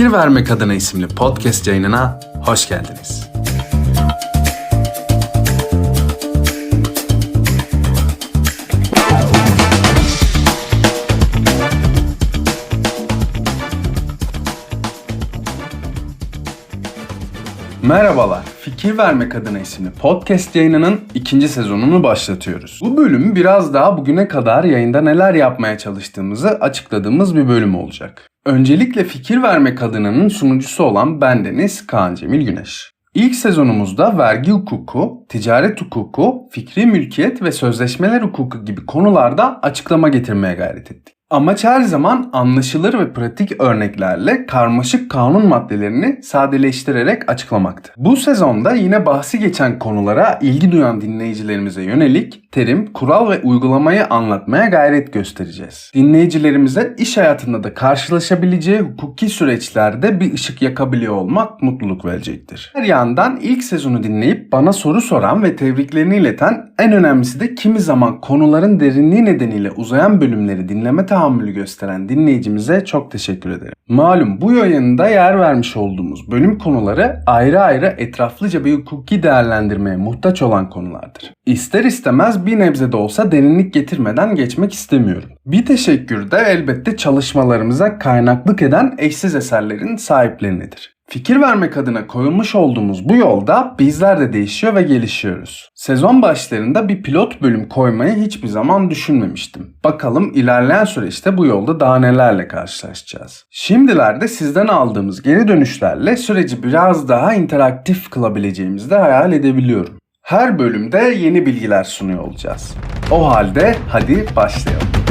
Fikir Vermek Adına isimli podcast yayınına hoş geldiniz. Merhabalar, Fikir Vermek Adına isimli podcast yayınının ikinci sezonunu başlatıyoruz. Bu bölüm biraz daha bugüne kadar yayında neler yapmaya çalıştığımızı açıkladığımız bir bölüm olacak. Öncelikle Fikir Vermek Adına'nın sunucusu olan bendeniz Kaan Cemil Güneş. İlk sezonumuzda vergi hukuku, ticaret hukuku, fikri mülkiyet ve sözleşmeler hukuku gibi konularda açıklama getirmeye gayret ettik. Amaç her zaman anlaşılır ve pratik örneklerle karmaşık kanun maddelerini sadeleştirerek açıklamaktı. Bu sezonda yine bahsi geçen konulara ilgi duyan dinleyicilerimize yönelik terim, kural ve uygulamayı anlatmaya gayret göstereceğiz. Dinleyicilerimize iş hayatında da karşılaşabileceği hukuki süreçlerde bir ışık yakabiliyor olmak mutluluk verecektir. Her yandan ilk sezonu dinleyip bana soru soran ve tebriklerini ileten en önemlisi de kimi zaman konuların derinliği nedeniyle uzayan bölümleri dinleme tahammülü gösteren dinleyicimize çok teşekkür ederim. Malum bu yayında yer vermiş olduğumuz bölüm konuları ayrı ayrı etraflıca bir hukuki değerlendirmeye muhtaç olan konulardır. İster istemez bir nebze de olsa derinlik getirmeden geçmek istemiyorum. Bir teşekkür de elbette çalışmalarımıza kaynaklık eden eşsiz eserlerin sahiplerinedir. Fikir vermek adına koyulmuş olduğumuz bu yolda bizler de değişiyor ve gelişiyoruz. Sezon başlarında bir pilot bölüm koymayı hiçbir zaman düşünmemiştim. Bakalım ilerleyen süreçte bu yolda daha nelerle karşılaşacağız. Şimdilerde sizden aldığımız geri dönüşlerle süreci biraz daha interaktif kılabileceğimizi de hayal edebiliyorum. Her bölümde yeni bilgiler sunuyor olacağız. O halde hadi başlayalım.